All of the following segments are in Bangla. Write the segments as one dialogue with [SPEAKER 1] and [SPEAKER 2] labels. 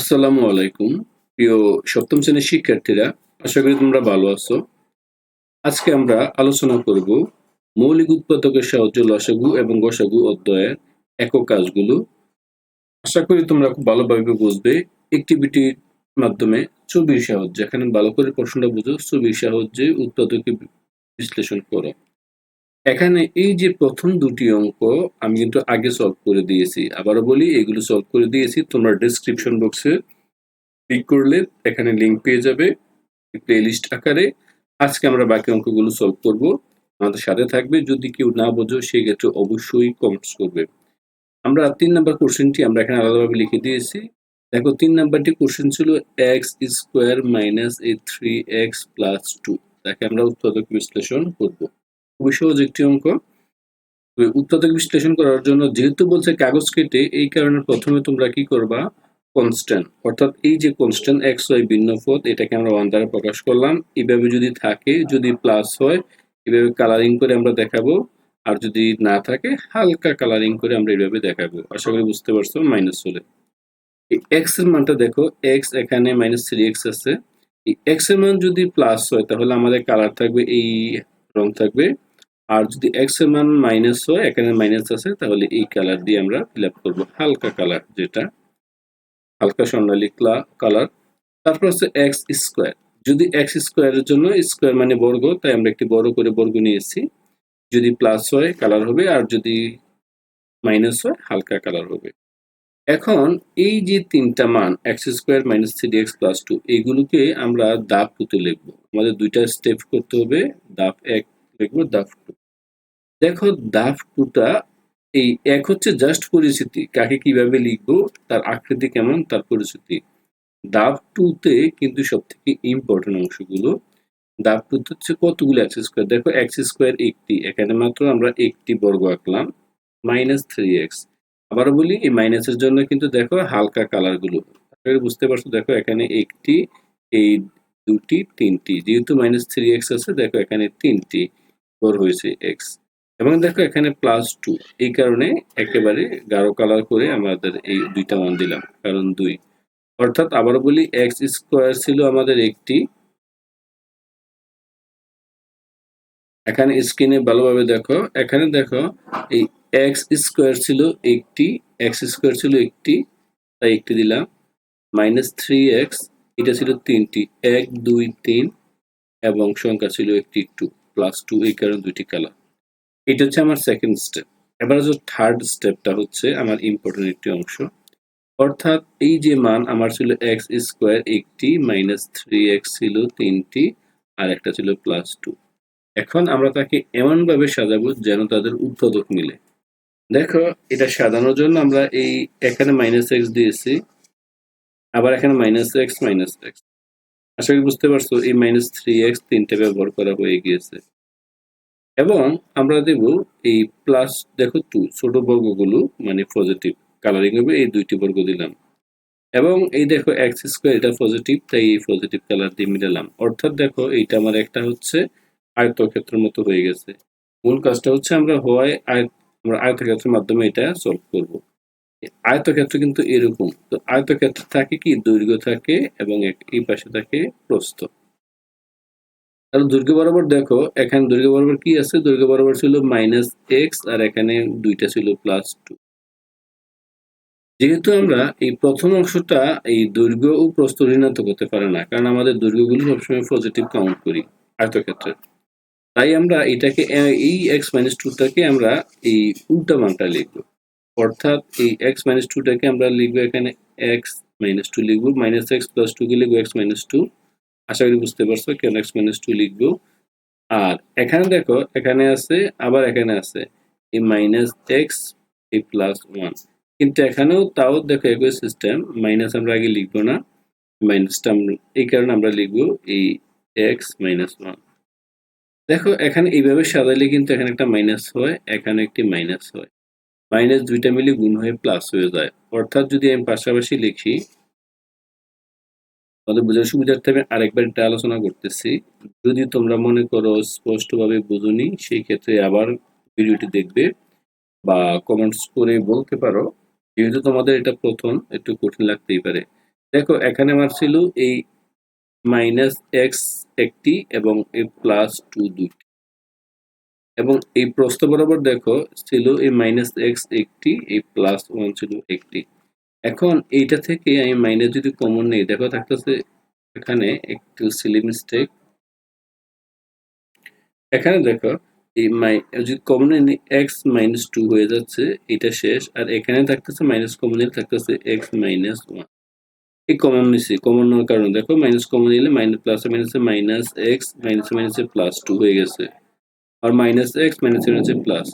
[SPEAKER 1] আসসালামু আলাইকুম, প্রিয় সপ্তম শ্রেণির শিক্ষার্থীরা, আশা করি তোমরা ভালো আছো। আজকে আমরা আলোচনা করব মৌলিক উৎপাদকের সাহায্য লসাগু এবং গসাগু অধ্যায়ের একক কাজগুলো। আশা করি তোমরা খুব ভালোভাবে বুঝবে। একটিভিটির মাধ্যমে ছবির সাহায্যে, এখানে ভালো করে প্রশ্নটা বুঝো। ছবির সাহায্যে উৎপাদকে বিশ্লেষণ করো। এখানে এই যে প্রথম দুটি অঙ্ক আমি কিন্তু আগে সলভ করে দিয়েছি। আবারও বলি, এগুলো সলভ করে দিয়েছি। তোমরা ডেসক্রিপশন বক্সে ক্লিক করলে এখানে লিঙ্ক পেয়ে যাবে প্লে লিস্ট আকারে। আজকে আমরা বাকি অঙ্কগুলো সলভ করব। আমাদের সাথে থাকবে। যদি কেউ না বোঝো সেই ক্ষেত্রে অবশ্যই কমেন্টস করবে। আমরা তিন নাম্বার কোশ্চেনটি আমরা এখানে আলাদাভাবে লিখে দিয়েছি। দেখো, তিন নাম্বারটি কোশ্চেন ছিল X square minus a three X plus two তাকে আমরা উৎপাদক বিশ্লেষণ করব। খুবই সহজ একটি অঙ্ক। উৎপাদক বিশ্লেষণ করার জন্য যেহেতু বলছে কাগজ কেটে, এই কারণে প্রথমে তোমরা কি করবা? কনস্ট্যান্ট অর্থাৎ এই যে কনস্ট্যান্ট এক্স ওয়াই ভিন্ন পথ এটাকে আমরা ওয়ান দ্বারা প্রকাশ করলাম। এভাবে যদি থাকে, যদি প্লাস হয়, এভাবে কালারিং করে আমরা দেখাবো। আর যদি না থাকে, হালকা কালারিং করে আমরা এইভাবে দেখাবো। আশা করি বুঝতে পারছ মাইনাস হলে। এই এক্সের মানটা দেখো এক্স এখানে মাইনাস থ্রি এক্স আছে। এই এক্সের মান যদি প্লাস হয়, তাহলে আমাদের কালার থাকবে, এই রং থাকবে আর যদি এক্সের মান মাইনাস হয়, এখানে মাইনাস আছে, তাহলে এই কালার দিয়ে আমরা ফিল আপ করব। হালকা কালার যেটা, হালকা স্বর্ণালী কালার তারপর হচ্ছে এক্স স্কোয়ার যদি এক্স স্কোয়ারের জন্য স্কোয়ার মানে বর্গ, তাই আমরা একটি বড় করে বর্গ নিয়েছি। যদি প্লাস হয় কালার হবে, আর যদি মাইনাস হয়, হালকা কালার হবে। এখন এই যে তিনটা মান X square minus three X plus two এইগুলোকে আমরা দাপ টুতে লিখব। আমাদের দুইটা স্টেপ করতে হবে দাপ এক লিখব দাপ টু দেখো দাপ টুটা এই এক হচ্ছে জাস্ট পরিচিতি, কাকে কীভাবে লিখব, তার আকৃতি কেমন, তার পরিচিতি। দাব টুতে কিন্তু সব থেকে ইম্পর্টেন্ট অংশগুলো। দাব টুতে হচ্ছে কতগুলো এক্স স্কোয়ার দেখো এক্স স্কোয়ার একটি, এখানে মাত্র আমরা একটি বর্গ আঁকলাম মাইনাস থ্রি এক্স আবারও বলি, এই মাইনাসের জন্য কিন্তু দেখো হালকা কালারগুলো। বুঝতে পারছ, দেখো এখানে একটি, এই দুটি, তিনটি। যেহেতু মাইনাস থ্রি এক্স আছে, দেখো এখানে তিনটি বর হয়েছে এক্স এবং দেখো, এখানে প্লাস টু এই কারণে একেবারে গাঢ় কালার করে আমাদের এই দুইটা মান দিলাম, কারণ দুই। অর্থাৎ আবার বলি এক্স স্কোয়ার ছিল আমাদের একটি। এখানে স্ক্রিনে ভালোভাবে দেখো, এখানে দেখো, এই এক্স স্কোয়ার ছিল একটি এক্স স্কোয়ার ছিল একটি, তাই একটি দিলাম। মাইনাস থ্রি এক্স এটা ছিল তিনটি, এক, দুই, তিন, এবং সংখ্যা ছিল একটি টু প্লাস টু এই কারণে দুইটি কালার এটা হচ্ছে আমার সেকেন্ড স্টেপ এবার হচ্ছে থার্ড স্টেপটা হচ্ছে আমার ইম্পর্টেন্ট একটি অংশ। অর্থাৎ এই যে মান আমার ছিল এক্স স্কোয়ার একটি মাইনাস থ্রি এক্স ছিল তিনটি, আর একটা ছিল প্লাস টু এখন আমরা তাকে এমনভাবে সাজাবো যেন তাদের উৎপাদক মিলে। দেখো, এটা সাজানোর জন্য আমরা এই এখানে মাইনাস এক্স দিয়েছি, আবার এখানে মাইনাস এক্স মাইনাস এক্স আশা করি বুঝতে পারছ, এই মাইনাস থ্রি এক্স তিনটে ব্যবহার করা হয়ে গিয়েছে। এবং আমরা দেব এই প্লাস দেখো টু ছোট বর্গগুলো মানে পজিটিভ কালারিং হবে, এই দুইটি বর্গ দিলাম। এবং এই দেখো এক্স স্কোয়ার এটা পজিটিভ তাই এই পজিটিভ কালার দিয়ে মিলালাম। অর্থাৎ দেখো, এইটা আমার একটা হচ্ছে আয়তক্ষেত্রের মতো হয়ে গেছে। মূল কাজটা হচ্ছে আমরা হয় আমরা আয়তক্ষেত্রের মাধ্যমে এটা সলভ করব। আয়তক্ষেত্র কিন্তু এরকম। তো আয়তক্ষেত্র থাকে কি? দৈর্ঘ্য থাকে এবং এই পাশে থাকে প্রস্থ। তাহলে দৈর্ঘ্য বরাবর দেখো, এখানে দৈর্ঘ্য বরাবর কি আছে? দৈর্ঘ্য বরাবর ছিল মাইনাস এক্স আর এখানে দুইটা ছিল প্লাস টু যেহেতু আমরা এই প্রথম অংশটা এই দৈর্ঘ্য ও প্রস্থ ঋণাত্মক হতে পারে না, কারণ আমাদের দৈর্ঘ্যগুলো সবসময় পজিটিভ কাউন্ট করি আয়তক্ষেত্রে। তাই আমরা এটাকে, এই এক্স মাইনাস টুটাকে আমরা এই উল্টা মানটা লিখব। অর্থাৎ এই এক্স মাইনাস টুটাকে আমরা লিখব এখানে এক্স মাইনাস টু লিখব মাইনাস এক্স প্লাস টুকে লিখব এক্স মাইনাস টু আশা করি বুঝতে পারছ কেন এক্স মাইনাস টু লিখব। আর এখানে দেখো, এখানে আছে, আবার এখানে আছে। এই মাইনাস এক্স এই প্লাস ওয়ান কিন্তু এখানেও তাও দেখো একই সিস্টেম মাইনাস আমরা আগে লিখব না। মাইনাসটা এই কারণে আমরা লিখব এই এক্স মাইনাস ওয়ান দেখো, এখানে এইভাবে সাজাইলে কিন্তু এখানে একটা মাইনাস হয়, এখানে একটি মাইনাস হয়। মাইনাস দুইটা মিলে গুণ হয়ে প্লাস হয়ে যায়। অর্থাৎ যদি আমি পাশাপাশি লিখি তাহলে বোঝার সুবিধার্থে আমি আরেকবার এটা আলোচনা করতেছি। যদি তোমরা মনে করো স্পষ্টভাবে বুঝুনি, সেই ক্ষেত্রে আবার ভিডিওটি দেখবে বা কমেন্টস করে বলতে পারো। যেহেতু তোমাদের এটা প্রথম, একটু কঠিন লাগতেই পারে। দেখো, এখানে আমার ছিল এই মাইনাস এক্স একটি এবং এই প্লাস টু দুইটি। এবং এই প্রস্থ বরাবর দেখো, ছিল এই মাইনাস এক্স একটি, এই প্লাস ওয়ান ছিল একটি। এখন এইটা থেকে আমি মাইনাস যদি কমন নেই, দেখো থাকতেছে এখানে একটু সিলি মিস্টেক এখানে দেখো, এই মাই যদি কমন এক্স মাইনাস টু হয়ে যাচ্ছে এটা শেষ। আর এখানে থাকতেছে মাইনাস কমন নিলে থাকতেছে এক্স মাইনাস ওয়ান এই কমন নিছি কমন নেওয়ার কারণে। দেখো মাইনাস কমন নিলে মাইনাস প্লাস মাইনাসে মাইনাস এক্স মাইনাস মাইনাসে প্লাস টু হয়ে গেছে। আর মাইনাস এক্স মাইনাস মাইনাসে প্লাস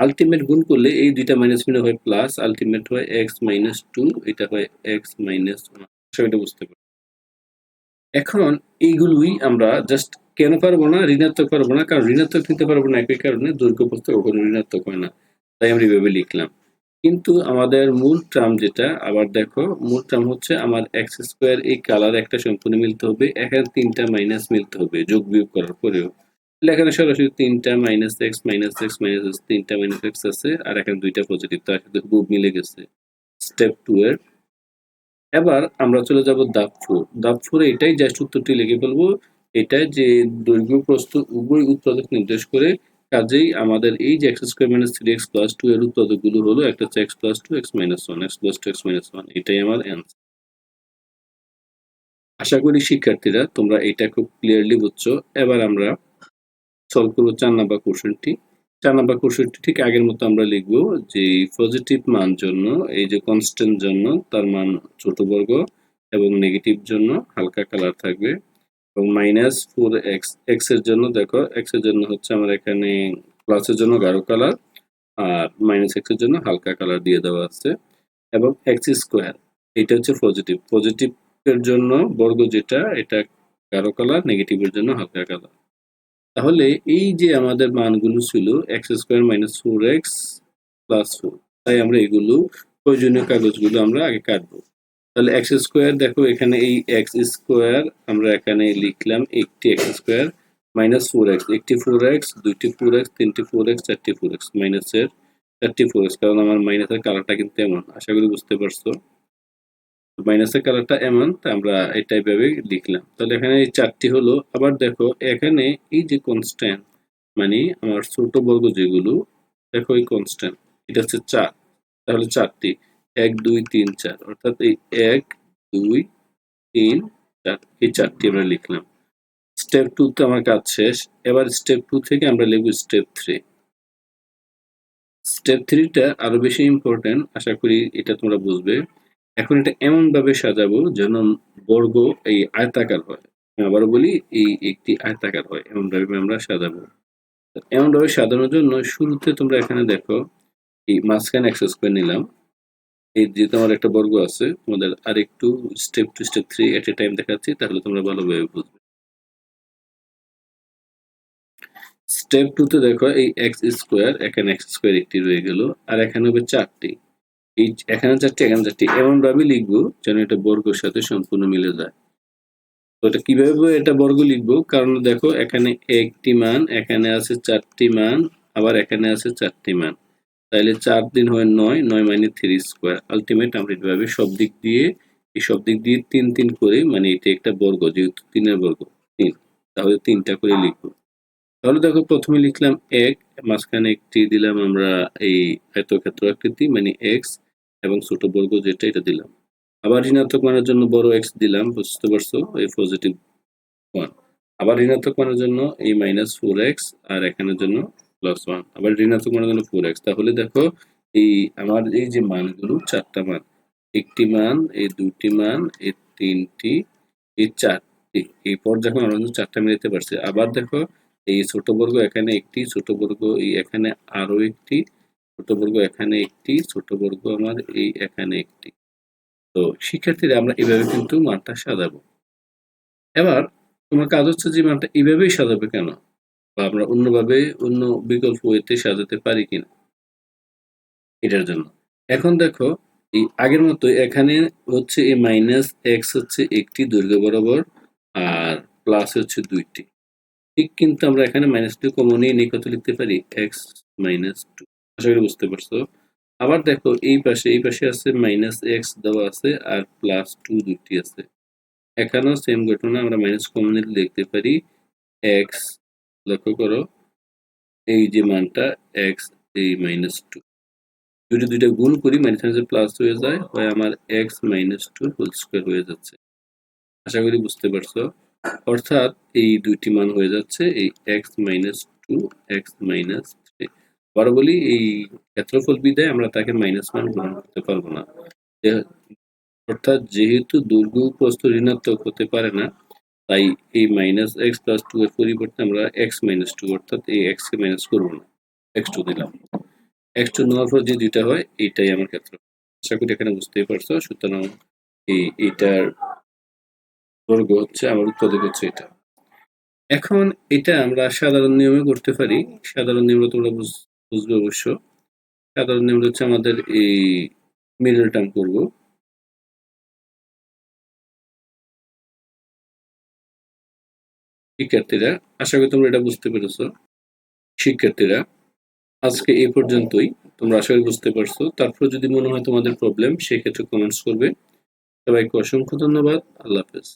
[SPEAKER 1] আলটিমেট গুণ করলে এই দুইটা মাইনাস মিলে হয় প্লাস আলটিমেট হয় এক্স মাইনাস টু এটা হয় এক্স মাইনাস ওয়ান সেটা বুঝতে পারি এখন এইগুলোই আমরা জাস্ট কেন পারব না, ঋণাত্মক পারব না, কারণ ঋণাত্মক নিতে পারব না একই কারণে দৈর্ঘ্য প্রস্থ কখনো ঋণাত্মক হয় না। তাই আমরা এইভাবে লিখলাম। কিন্তু আমাদের মূল ট্রাম যেটা, আবার দেখো, মূল ট্রাম হচ্ছে আমার এক্স স্কোয়ার এই কালার একটা সম্পূর্ণ মিলতে হবে, এখানে তিনটা মাইনাস মিলতে হবে, যোগ বিয়োগ করার পরেও। এখানে সরাসরি তিনটা minus X minus X minus X তিনটা মাইনাস এক্স আছে, আর এখানে দুইটা পজিটিভ তার সাথে খুব মিলে গেছে। স্টেপ টু এর। এবার আমরা চলে যাব দাব ফোর দাব ফোরে এটাই জাস্ট উত্তরটি লিখে ফেলব। এটা যে দৈর্ঘ্য প্রস্থ উভয় উৎপাদক নির্দেশ করে, কাজেই আমাদের এই যে X square minus three X plus two এর উৎপাদকগুলো হলো একটা হচ্ছে X plus two X minus one X plus two X minus one এটাই আমার অ্যান্সার আশা করি শিক্ষার্থীরা তোমরা এটা খুব ক্লিয়ারলি বুঝছ। এবার আমরা সলভ করব চার নাম্বার কোশ্চেনটি চার নাম্বার কোশ্চেনটি ঠিক আগের মতো আমরা লিখব যে পজিটিভ মান জন্য, এই যে কনস্ট্যান্ট জন্য, তার মান ছোট বর্গ এবং নেগেটিভ জন্য হালকা কালার থাকবে। এবং মাইনাস ফোর এক্স এক্সের জন্য দেখো এক্সের জন্য হচ্ছে আমার এখানে প্লাসের জন্য গাঢ় কালার আর মাইনাস এক্সের জন্য হালকা কালার দিয়ে দেওয়া আছে। এবং এক্স স্কোয়ার এটা হচ্ছে পজিটিভ পজিটিভ এর জন্য বর্গ যেটা, এটা গাঢ় কালার নেগেটিভের জন্য হালকা কালার তাহলে এই যে আমাদের মানগুলো ছিল X square minus four X plus four তাই আমরা এগুলো প্রয়োজনীয় কাগজগুলো আমরা আগে কাটবো। তাহলে এক্স স্কোয়ার দেখো, এখানে এই এক্স স্কোয়ার আমরা এখানে লিখলাম একটি X square minus four X একটি ফোর এক্স দুইটি ফোর এক্স তিনটি ফোর এক্স চারটি ফোর এক্স মাইনাসের চারটি ফোর এক্স কারণ আমার মাইনাসের কালারটা কিন্তু এমন, আশা করি বুঝতে পারছ। মাইনাসের কালারটা এমন আমরা এটাই ভাবে লিখলাম। তাহলে এখানে এই চারটি হলো, আবার দেখো, এখানে এই যে কনস্ট্যান্ট মানে আমার ছোট বর্গ যেগুলো, দেখো এই কনস্ট্যান্ট এটা হচ্ছে চার। তাহলে চারটি, এক, দুই, তিন, চার। অর্থাৎ এই এক, দুই, তিন, চার, এই চারটি আমরা লিখলাম। স্টেপ টু তে আমার কাজ শেষ। এবার স্টেপ টু থেকে আমরা লিখব স্টেপ থ্রি স্টেপ থ্রিটা আরও বেশি ইম্পর্টেন্ট আশা করি এটা তোমরা বুঝবে। এখন এটা এমন ভাবে সাজাবো যেন বর্গ এই আয়তাকার হয়। আবার বলি, এই একটি আয়তাকার হয় এমন ভাবে আমরা সাজাবো। এমন ভাবে সাজানোর জন্য শুরুতে তোমরা এখানে দেখো, এই মাঝখানে একশো স্কোয়ার নিলাম। এই যে তোমার একটা বর্গ আছে, তোমাদের আর একটু step two step three at a time দেখাচ্ছি, তাহলে তোমরা ভালোভাবে বুঝবে। স্টেপ টু তে দেখো, এই এক্স স্কোয়ার এখানে এক্স স্কোয়ার একটি রয়ে গেল, আর এখানে হবে চারটি। এই এখানে চারটি এখানে চারটি। এমন ভাবে লিখব যেন এটা বর্গের সাথে সম্পূর্ণ মিলে যায়। তো এটা কীভাবে এটা বর্গ লিখব। কারণ দেখো, এখানে একটি মান, এখানে আছে চারটি মান, আবার এখানে আছে চারটি মান। তাহলে চার দিন হয় নয় নয় মানে থ্রি স্কোয়ার। আলটিমেট আমরা এভাবে সব দিক দিয়ে, এই সব দিক দিয়ে তিন তিন করে মানে এটা একটা বর্গ, যেহেতু তিনের বর্গ, তিন। তাহলে তিনটা করে লিখব। তাহলে দেখো, প্রথমে লিখলাম এক, মাঝখানে একটি দিলাম আমরা এই আয়তক্ষেত্র আকৃতি মানে এক্স এবং ছোট বর্গ যেটা, এটা দিলাম। আবার ঋণাত্মক মানের জন্য বড় এক্স দিলাম, বুঝতে পারছ? এই পজিটিভ ওয়ান আবার ঋণাত্মক মানের জন্য এই মাইনাস ফোর এক্স আর এখানের জন্য প্লাস ওয়ান আবার ঋণাত্মক মানের জন্য ফোর এক্স তাহলে দেখো, এই আমার এই যে মানগুলো, চারটা মান, একটি মান, এই দুটি মান, এই তিনটি, এই চারটি, এই পর যখন আমরা চারটা মিলাতে পারছি, আবার দেখো, এই ছোট বর্গ এখানে একটি, ছোট বর্গ এই এখানে আরও একটি ছোট বর্গ এখানে একটি, ছোট বর্গ আমার এই এখানে একটি। তো শিক্ষার্থীরা আমরা এভাবে কিন্তু মানটা সাজাবো। এবার তোমার কাজ হচ্ছে যে মানটা এইভাবেই সাজাবে কেন? বা আমরা অন্যভাবে অন্য বিকল্প ওয়েতে সাজাতে পারি কিনা? এটার জন্য। এখন দেখো, এই আগের মতো এখানে হচ্ছে এই মাইনাস এক্স হচ্ছে একটি দৈর্ঘ্য বরাবর আর প্লাস হচ্ছে দুইটি। ঠিক কিন্তু আমরা এখানে মাইনাস টু কমন নিয়ে কত লিখতে পারি, এক্স মাইনাস টু। আশা করি বুঝতে পারছ। আবার দেখো, এই পাশে এই পাশে আছে মাইনাস এক্স দেওয়া আছে আর প্লাস টু দুটি আছে। এখানেও সেম ঘটনা, আমরা মাইনাস কমন নিলে লিখতে পারি এক্স লক্ষ্য করো, এই যে মানটা এক্স এই মাইনাস টু যদি দুইটা গুণ করি মাইনাস মাইনাসে প্লাস হয়ে যায়, হয় আমার X minus two whole square হয়ে যাচ্ছে। আশা করি বুঝতে পারছ। অর্থাৎ এই দুইটি মান হয়ে যাচ্ছে, এই x minus two x minus three আবার বলি, এই ক্ষেত্রফল বিদায় আমরা তাকে মাইনাস মান গ্রহণ করতে পারব না। অর্থাৎ যেহেতু দৈর্ঘ্য প্রস্থ ঋণাত্মক হতে পারে না, তাই এই মাইনাস এক্স প্লাস টু এর পরিবর্তে আমরা এক্স মাইনাস টু অর্থাৎ এই এক্স কে মাইনাস করব না। এক্স টু দিলাম। এক্স টু নেওয়ার পর যে দুইটা হয়, এইটাই আমার ক্ষেত্র আশা করি এখানে বুঝতেই পারছ। সুতরাং এই, এইটার দৈর্ঘ্য হচ্ছে, আমার উৎপাদক হচ্ছে এটা। এখন এটা আমরা সাধারণ নিয়মে করতে পারি। সাধারণ নিয়ম তোমরা বুঝবে অবশ্য। সাধারণ নিয়ম হচ্ছে আমাদের এই মিডল টার্ম করব। শিক্ষার্থীরা, আশা করি তোমরা এটা বুঝতে পেরেছ। শিক্ষার্থীরা, আজকে এই পর্যন্তই। তোমরা আশা করি বুঝতে পারছ। তারপর যদি মনে হয় তোমাদের প্রবলেম সেক্ষেত্রে কমেন্টস করবে। সবাইকে অসংখ্য ধন্যবাদ। আল্লাহ হাফেজ।